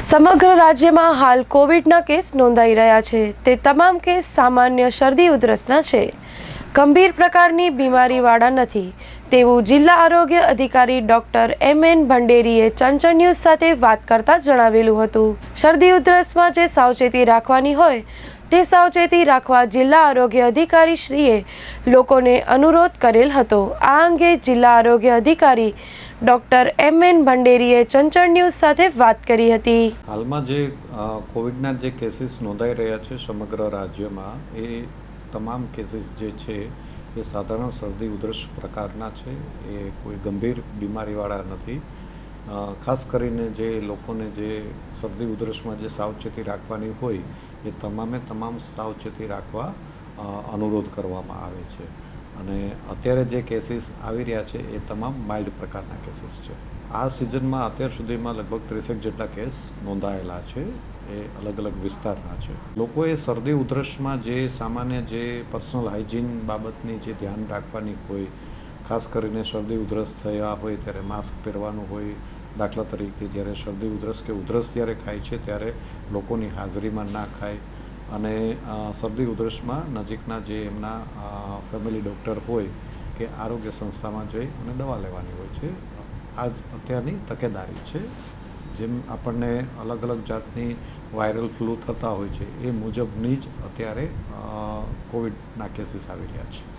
સમગ્ર રાજ્યમાં હાલ કોવિડના કેસ નોંધાઈ રહ્યા છે. તે તમામ કેસ સામાન્ય શરદી ઉધરસના છે. ગંભીર પ્રકારની બીમારીવાળા નથી. તેવું જિલ્લા આરોગ્ય અધિકારી ડોક્ટર એમ એન ભંડેરીએ ચંચળ ન્યૂઝ સાથે વાત કરતા જણાવેલું હતું. શરદી ઉધરસમાં જે સાવચેતી રાખવાની હોય, તે સાવચેતી રાખવા જિલ્લા આરોગ્ય અધિકારી શ્રીએ લોકોને અનુરોધ કરેલ હતો. આ અંગે જિલ્લા આરોગ્ય અધિકારી ડોક્ટર એમ એન ભંડેરીએ ચંચળ ન્યૂઝ સાથે વાત કરી હતી. હાલમાં જે કોવિડના જે કેસીસ નોંધાઈ રહ્યા છે સમગ્ર રાજ્યમાં, એ તમામ કેસીસ જે છે એ સાધારણ શરદી ઉધરસ પ્રકારના છે. એ કોઈ ગંભીર બીમારીવાળા નથી. ખાસ કરીને જે લોકોને જે શરદી ઉધરસમાં જે સાવચેતી રાખવાની હોય, એ તમામે તમામ સાવચેતી રાખવા અનુરોધ કરવામાં આવે છે. અને અત્યારે જે કેસીસ આવી રહ્યા છે, એ તમામ માઇલ્ડ પ્રકારના કેસીસ છે. આ સિઝનમાં અત્યાર સુધીમાં લગભગ ત્રીસેક જેટલા કેસ નોંધાયેલા છે, એ અલગ અલગ વિસ્તારના છે. લોકોએ શરદી, ઉધરસમાં જે સામાન્ય જે પર્સનલ હાઇજીન બાબતની જે ધ્યાન રાખવાની હોય, ખાસ કરીને શરદી, ઉધરસ થયા હોય ત્યારે માસ્ક પહેરવાનું હોય, દાખલા તરીકે જ્યારે શરદી, ઉધરસ કે ઉધરસ જ્યારે ખાય છે, ત્યારે લોકોની હાજરીમાં ના ખાય અને શરદી ઉધરસમાં નજીકના જે એમના ફેમિલી ડૉક્ટર હોય કે આરોગ્ય સંસ્થામાં જઈ અને દવા લેવાની હોય છે. આ જ અત્યારની તકેદારી છે. જેમ આપણને અલગ અલગ જાતની વાયરલ ફ્લૂ થતા હોય છે, એ મુજબની જ અત્યારે કોવિડના કેસીસ આવી રહ્યા છે.